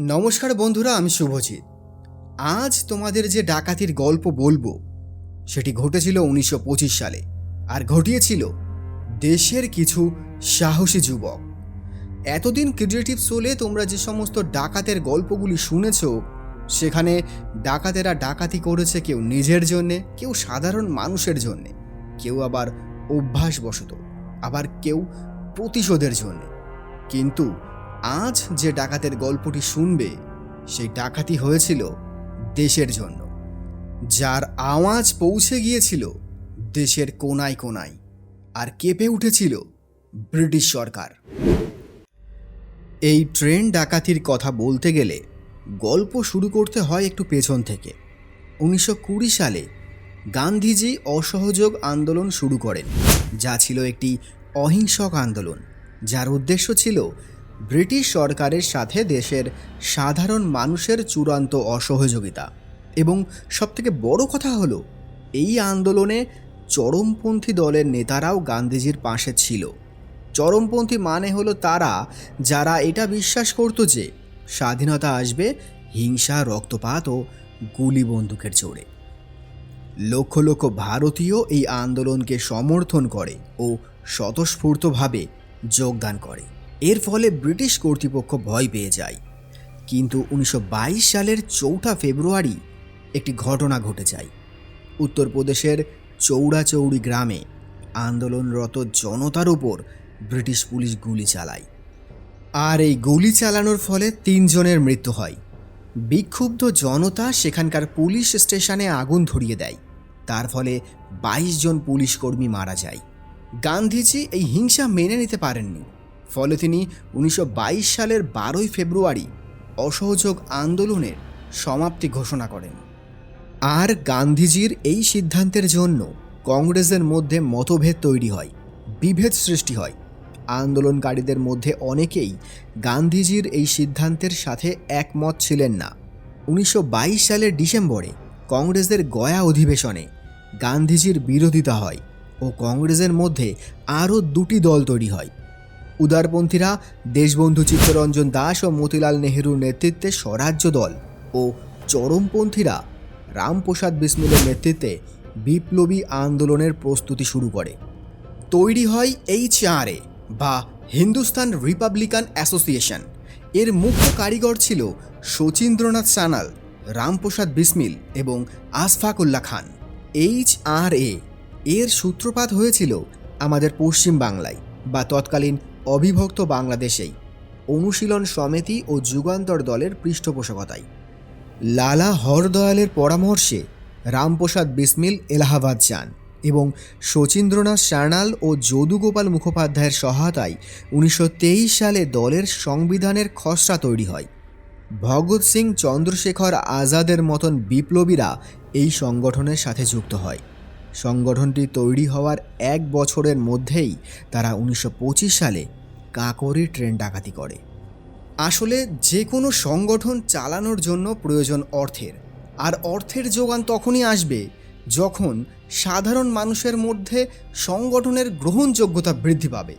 নমস্কার বন্ধুরা, আমি শুভজিৎ। আজ তোমাদের যে ডাকাতির গল্প বলব, সেটি ঘটেছিল উনিশশো পঁচিশ সালে আর ঘটিয়েছিল দেশের কিছু সাহসী যুবক। এতদিন ক্রিয়েটিভ সোলে তোমরা যে সমস্ত ডাকাতের গল্পগুলি শুনেছ, সেখানে ডাকাতেরা ডাকাতি করেছে কেউ নিজের জন্যে, কেউ সাধারণ মানুষের জন্যে, কেউ আবার অভ্যাসবশত, আবার কেউ প্রতিশোধের জন্যে। কিন্তু আজ যে ডাকাতের গল্পটি শুনবে, সেই ডাকাতি হয়েছিল দেশের জন্য। যার আওয়াজ পৌঁছে গিয়েছিল দেশের কোনায় কোনায় আর কেঁপে উঠেছিল ব্রিটিশ সরকার। এই ট্রেন ডাকাতির কথা বলতে গেলে গল্প শুরু করতে হয় একটু পেছন থেকে। উনিশশো কুড়ি সালে গান্ধীজি অসহযোগ আন্দোলন শুরু করেন, যা ছিল একটি অহিংসক আন্দোলন, যার উদ্দেশ্য ছিল ব্রিটিশ সরকারের সাথে দেশের সাধারণ মানুষের চূড়ান্ত অসহযোগিতা। এবং সবথেকে বড় কথা হলো, এই আন্দোলনে চরমপন্থী দলের নেতারাও গান্ধীজির পাশে ছিল। চরমপন্থী মানে হলো তারা যারা এটা বিশ্বাস করত যে স্বাধীনতা আসবে হিংসা, রক্তপাত ও গুলি বন্দুকের জোরে। লক্ষ লক্ষ ভারতীয় এই আন্দোলনকে সমর্থন করে ও স্বতঃস্ফূর্তভাবে যোগদান করে। এর ফলে ব্রিটিশ কর্তৃপক্ষ ভয় পেয়ে যায়। কিন্তু উনিশশো বাইশ সালের চৌঠা ফেব্রুয়ারি একটি ঘটনা ঘটে যায়। উত্তরপ্রদেশের চৌড়াচৌড়ি গ্রামে আন্দোলনরত জনতার উপর ব্রিটিশ পুলিশ গুলি চালায়। আর এই গুলি চালানোর ফলে তিনজনের মৃত্যু হয়। বিক্ষুব্ধ জনতা সেখানকার পুলিশ স্টেশনে আগুন ধরিয়ে দেয়। তার ফলে বাইশ জন পুলিশ কর্মী মারা যায়। গান্ধীজি এই হিংসা মেনে নিতে পারেননি। ফলে তিনি উনিশশো বাইশ সালের বারোই ফেব্রুয়ারি অসহযোগ আন্দোলনের সমাপ্তি ঘোষণা করেন। আর গান্ধীজির এই সিদ্ধান্তের জন্য কংগ্রেসের মধ্যে মতভেদ তৈরি হয়, বিভেদ সৃষ্টি হয়। আন্দোলনকারীদের মধ্যে অনেকেই গান্ধীজির এই সিদ্ধান্তের সাথে একমত ছিলেন না। উনিশশো বাইশ সালের ডিসেম্বরে কংগ্রেসের গয়া অধিবেশনে গান্ধীজির বিরোধিতা হয় ও কংগ্রেসের মধ্যে আরও দুটি দল তৈরি হয়। উদারপন্থীরা দেশবন্ধু চিত্তরঞ্জন দাস ও মতিলাল নেহেরুর নেতৃত্বে স্বরাজ্য দল ও চরমপন্থীরা রামপ্রসাদ বিসমিলের নেতৃত্বে বিপ্লবী আন্দোলনের প্রস্তুতি শুরু করে। তৈরি হয় এইচ এ বা হিন্দুস্তান রিপাবলিকান অ্যাসোসিয়েশন। এর মুখ্য কারিগর ছিল শচীন্দ্রনাথ সানাল, রামপ্রসাদ বিসমিল এবং আশফাকুল্লাহ খান। এইচ আর এ এর সূত্রপাত হয়েছিল আমাদের পশ্চিম বাংলায় বা তৎকালীন অবিভক্ত বাংলাদেশেই অনুশীলন সমিতি ও যুগান্তর দলের পৃষ্ঠপোষকতায় লালা হরদয়ালের পরামর্শে রামপ্রসাদ বিসমিল এলাহাবাদ যান এবং শচীন্দ্রনাথ সার্নাল ও যদুগোপাল মুখোপাধ্যায়ের সহায়তায় উনিশশো তেইশ সালে দলের সংবিধানের খসড়া তৈরি হয়। ভগৎ সিং চন্দ্রশেখর আজাদের মতন বিপ্লবীরা এই সংগঠনের সাথে যুক্ত হয়। সংগঠনটি তৈরি হওয়ার এক বছরের মধ্যেই তারা উনিশশো পঁচিশ সালে কাকরি ট্রেন ডাকাতি করে। আসলে যে কোনো সংগঠন চালানোর জন্য প্রয়োজন অর্থের। আর অর্থের যোগান তখনই আসবে যখন সাধারণ মানুষের মধ্যে সংগঠনের গ্রহণযোগ্যতা বৃদ্ধি পাবে।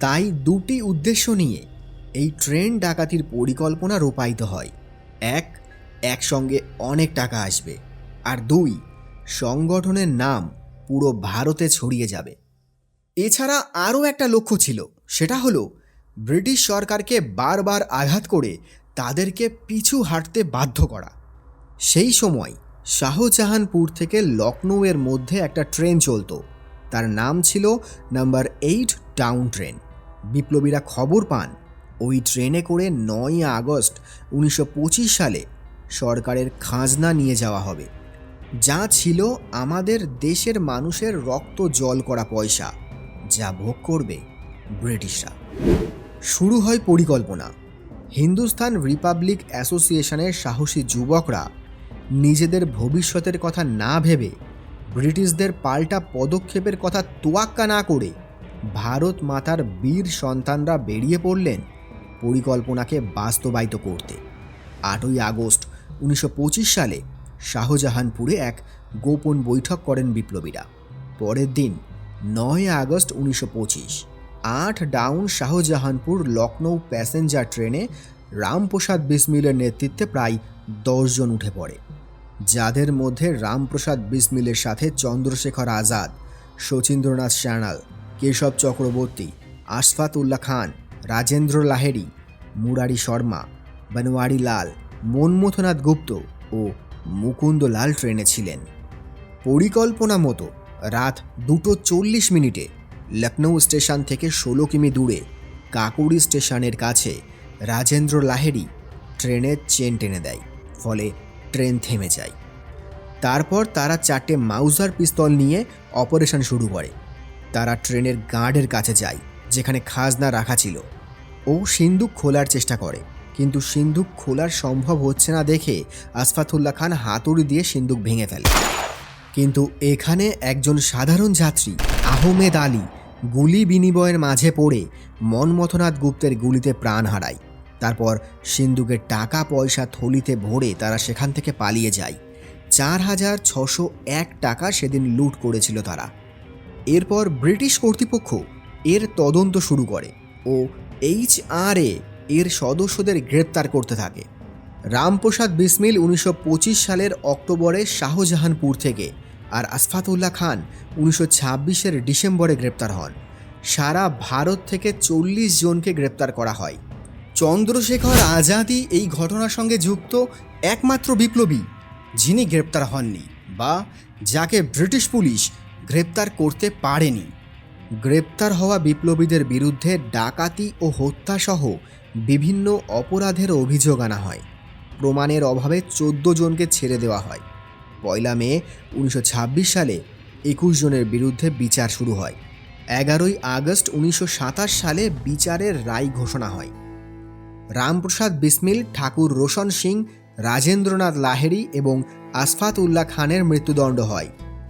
তাই দুটি উদ্দেশ্য নিয়ে এই ট্রেন ডাকাতির পরিকল্পনা রূপায়িত হয়। এক, একসঙ্গে অনেক টাকা আসবে। আর দুই, সংগঠনের নাম পুরো ভারতে ছড়িয়ে যাবে। এছাড়া আরও একটা লক্ষ্য ছিল, সেটা হলো ব্রিটিশ সরকারকে বারবার আঘাত করে তাদেরকে পিছু হাঁটতে বাধ্য করা। সেই সময় শাহজাহানপুর থেকে লখনৌয়ের মধ্যে একটা ট্রেন চলতো। তার নাম ছিল নাম্বার এইট টাউন ট্রেন। বিপ্লবীরা খবর পান, ওই ট্রেনে করে নয় আগস্ট উনিশশো পঁচিশ সালে সরকারের খাজনা নিয়ে যাওয়া হবে। যা ছিল আমাদের দেশের মানুষের রক্ত জল করা পয়সা, যা ভোগ করবে ব্রিটিশরা। শুরু হয় পরিকল্পনা। হিন্দুস্তান রিপাবলিক অ্যাসোসিয়েশনের সাহসী যুবকরা নিজেদের ভবিষ্যতের কথা না ভেবে ব্রিটিশদের পাল্টা পদক্ষেপের কথা তোয়াক্কা না করে ভারত মাতার বীর সন্তানরা বেরিয়ে পড়লেন পরিকল্পনাকে বাস্তবায়িত করতে। আটই আগস্ট, উনিশশো পঁচিশ সালে শাহজাহানপুরে এক গোপন বৈঠক করেন বিপ্লবীরা। পরের দিন নয় আগস্ট উনিশশো পঁচিশ, আট ডাউন শাহজাহানপুর লখনৌ প্যাসেঞ্জার ট্রেনে রামপ্রসাদ বিসমিলের নেতৃত্বে প্রায় দশজন উঠে পড়ে। যাদের মধ্যে রামপ্রসাদ বিসমিলের সাথে চন্দ্রশেখর আজাদ, শচীন্দ্রনাথ সান্যাল কেশব চক্রবর্তী আশফাত উল্লাহ খান, রাজেন্দ্র লাহেরি মুরারি শর্মা, বনওয়ারি লাল, মনমথনাথ গুপ্ত ও মুকুন্দ লাল ট্রেনে ছিলেন। পরিকল্পনা মতো রাত দুটো চল্লিশ মিনিটে লখনৌ স্টেশন থেকে ষোলো কিমি দূরে কাকুরি স্টেশনের কাছে রাজেন্দ্র লাহেরি ট্রেনের চেন টেনে দেয়, ফলে ট্রেন থেমে যায়। তারপর তারা চারটে মাউজার পিস্তল নিয়ে অপারেশন শুরু করে। তারা ট্রেনের গার্ডের কাছে যায়, যেখানে খাজনা রাখা ছিল ও সিন্দুক খোলার চেষ্টা করে। কিন্তু সিন্দুক খোলার সম্ভব হচ্ছে না দেখে আসফাতুল্লাহ খান হাতুড়ি দিয়ে সিন্দুক ভেঙে ফেলে। কিন্তু এখানে একজন সাধারণ যাত্রী, আহমেদ আলী, গুলি বিনিময়ের মাঝে পড়ে মনমথনাথ গুপ্তের গুলিতে প্রাণ হারায়। তারপর সিন্ধুকের টাকা পয়সা থলিতে ভরে তারা সেখান থেকে পালিয়ে যায়। চার হাজার ছশো এক টাকা সেদিন লুট করেছিল তারা। এরপর ব্রিটিশ কর্তৃপক্ষ এর তদন্ত শুরু করে ও এইচ আর এ এর সদস্যদের গ্রেপ্তার করতে থাকে। রামপ্রসাদ বিসমিল উনিশশো পঁচিশ সালের অক্টোবরে শাহজাহানপুর থেকে আর আসফাতুল্লাহ খান উনিশশো ছাব্বিশের ডিসেম্বরে গ্রেপ্তার হন। সারা ভারত থেকে চল্লিশ জনকে গ্রেপ্তার করা হয়। চন্দ্রশেখর আজাদই এই ঘটনার সঙ্গে যুক্ত একমাত্র বিপ্লবী, যিনি গ্রেপ্তার হননি বা যাকে ব্রিটিশ পুলিশ গ্রেপ্তার করতে পারেনি। গ্রেপ্তার হওয়া বিপ্লবীদের বিরুদ্ধে ডাকাতি ও হত্যাসহ বিভিন্ন অপরাধের অভিযোগ আনা হয়। প্রমাণের অভাবে চোদ্দ জনকে ছেড়ে দেওয়া হয়। পয়লা মে, উনিশশো ছাব্বিশ সালে একুশ জনের বিরুদ্ধে বিচার শুরু হয়। এগারোই আগস্ট, উনিশশো সাতাশ সালে বিচারের রায় ঘোষণা হয়। রামপ্রসাদ বিসমিল, ঠাকুর রোশন সিং, রাজেন্দ্রনাথ লাহেরি এবং আসফাত উল্লাহ খানের মৃত্যুদণ্ড হয়।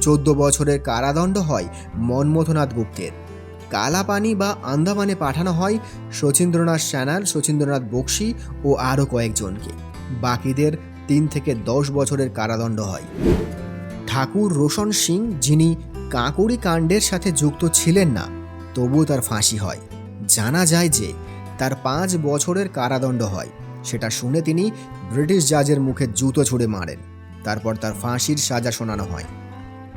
চোদ্দ বছরের কারাদণ্ড হয় মনমথনাথ গুপ্তের। কালাপানি বা আন্দামানে পাঠানো হয়। শচীন্দ্রনাথ সান্যাল শচীন্দ্রনাথ বক্সি ও আরও কয়েকজনকে। বাকিদের তিন থেকে দশ বছরের কারাদণ্ড হয়। ঠাকুর রোশন সিং, যিনি কাঁকুড়ি কাণ্ডের সাথে যুক্ত ছিলেন না, তবুও তার ফাঁসি হয়। জানা যায় যে তার পাঁচ বছরের কারাদণ্ড হয়। সেটা শুনে তিনি ব্রিটিশ জাজের মুখে জুতো ছুঁড়ে মারেন। তারপর তার ফাঁসির সাজা শোনানো হয়।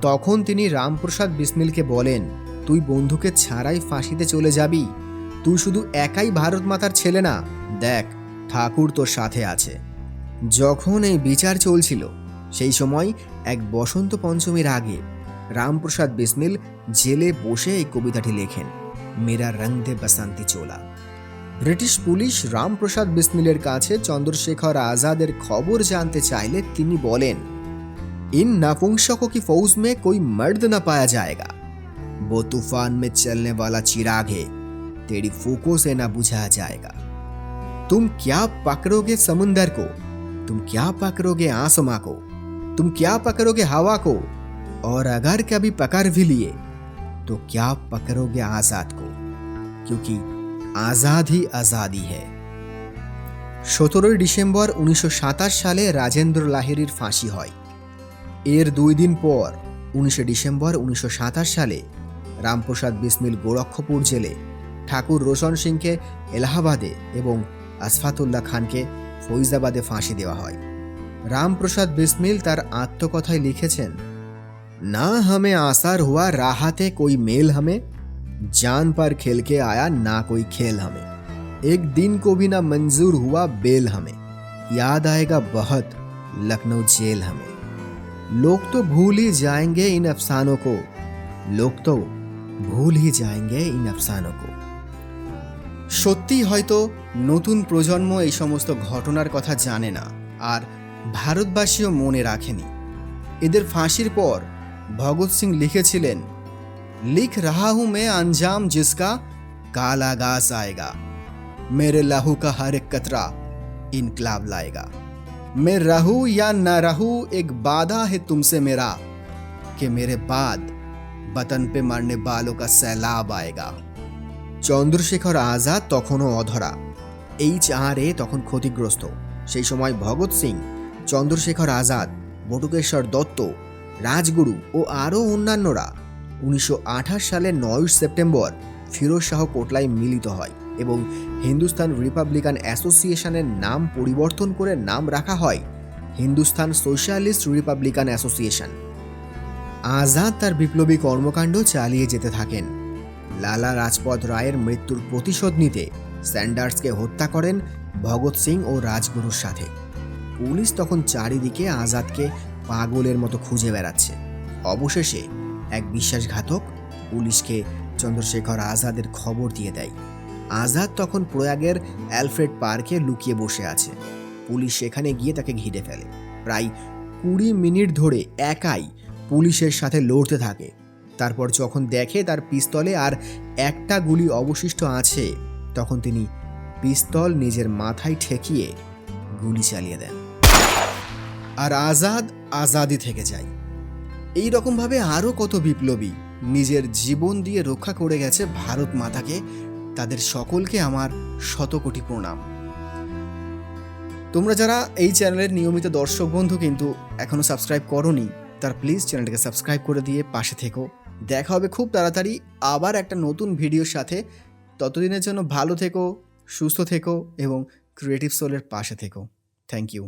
তখন তিনি রামপ্রসাদ বিসমিলকে বলেন তুই বন্ধুকে ছাড়াই ফাঁসিতে চলে যাবি তুই শুধু একাই ভারত মাতার ছেলে না দেখ ঠাকুর তোর সাথে আছে যখন এই বিচার চলছিল সেই সময় এক বসন্ত পঞ্চমীর আগে রামপ্রসাদ বিসমিল জেলে বসে এই কবিতাটি লেখেন মেরা রং দে বসন্তি চোলা ব্রিটিশ পুলিশ রামপ্রসাদ বিসমিলের কাছে চন্দ্রশেখর আজাদের খবর জানতে চাইলে তিনি বলেন इन नपुंसकों की फौज में कोई मर्द न पाया जाएगा वो तूफान में चलने वाला चिराग है तेरी फूकों से न बुझाया जाएगा तुम क्या पकड़ोगे समुंदर को तुम क्या पकड़ोगे आसमां को तुम क्या पकड़ोगे हवा को और अगर कभी पकड़ भी लिए तो क्या पकड़ोगे आजाद को क्योंकि आजाद ही आजादी है সতেরোই ডিসেম্বর উনিশশো সালে রাজেন্দ্র লাহিড়ির ফাঁসি হয় এর দুই দিন পর উনিশে ডিসেম্বর উনিশশো সালে রামপ্রসাদ বিসমিল গোরক্ষপুর জেলে ঠাকুর রোশন সিংকে এলাহাবাদে এবং আসফাতুল্লাহ খানকে ফৈজাবাদে ফাঁসি দেওয়া হয় রামপ্রসাদ বিসমিল তার আত্মকথায় লিখেছেন না হমে আসার হুয়া রাহাতে কই মেল হমে जान पर खेल के आया ना कोई खेल हमें एक दिन को भी ना मंजूर हुआ बेल हमें याद आएगा बहुत लखनऊ जेल हमें लोग तो भूल ही जाएंगे इन अफसानों को लोग तो ভুল হি যায়েঙ্গে ইন আফসানো কো সত্যি হয়তো নতুন প্রজন্ম এই সমস্ত ঘটনার কথা জানে না আর ভারতবাসীও মনে রাখেনি এদের ফাঁসির পর ভগৎ সিং লিখেছিলেন लिख रहा हूं मैं अंजाम जिसका काला गास आएगा मेरे लहू का हर एक कतरा इनकलाब लाएगा मैं रहूं या न रहूं एक वादा है तुमसे मेरा कि मेरे बाद वतन पे मरने वालों का सैलाब आएगा চন্দ্রশেখর আজাদ তখনও অধরা এইচ আর এ তখন ক্ষতিগ্রস্ত সেই সময় ভগৎ সিং চন্দ্রশেখর আজাদ বটুকেশ্বর দত্ত রাজগুরু ও আরও অন্যান্যরা উনিশশো সালের নয় সেপ্টেম্বর ফিরোজ শাহ কোটলায় মিলিত হয় এবং হিন্দুস্তান রিপাবলিকান অ্যাসোসিয়েশনের নাম পরিবর্তন করে নাম রাখা হয় Hindustan socialist Republican association Azad তার বিপ্লবী কর্মকাণ্ড চালিয়ে যেতে থাকেন। লালা রাজপথ রায়ের মৃত্যুর প্রতিশোধ নিতে স্যান্ডার্সকে হত্যা করেন ভগৎ সিং ও রাজগুরুর সাথে। পুলিশ তখন চারিদিকে আজাদকে পাগলের মতো খুঁজে বেড়াচ্ছে। অবশেষে এক বিশ্বাসঘাতক পুলিশকে চন্দ্রশেখর আজাদের খবর দিয়ে দেয়। আজাদ তখন প্রয়াগের অ্যালফ্রেড পার্কে লুকিয়ে বসে আছে। পুলিশ সেখানে গিয়ে তাকে ঘিরে ফেলে। প্রায় কুড়ি মিনিট ধরে একাই পুলিশের সাথে লড়তে থাকে। তারপর যখন দেখে তার পিস্তলে আর একটা গুলি অবশিষ্ট আছে, তখন তিনি পিস্তল নিজের মাথায় ঠেকিয়ে গুলি চালিয়ে দেন। আর আজাদ আজাদি থেকে যায়। এই রকমভাবে আরও কত বিপ্লবী নিজের জীবন দিয়ে রক্ষা করে গেছে ভারত মাতাকে, তাদের সকলকে আমার শতকোটি প্রণাম। তোমরা যারা এই চ্যানেলের নিয়মিত দর্শক বন্ধু কিন্তু এখনও সাবস্ক্রাইব করনি তার প্লিজ চ্যানেলটাকে সাবস্ক্রাইব করে দিয়ে পাশে থেকো। দেখা হবে খুব তাড়াতাড়ি আবার একটা নতুন ভিডিওর সাথে। ততদিনের জন্য ভালো থেকো, সুস্থ থেকো এবং ক্রিয়েটিভ সোলের পাশে থেকো। Thank you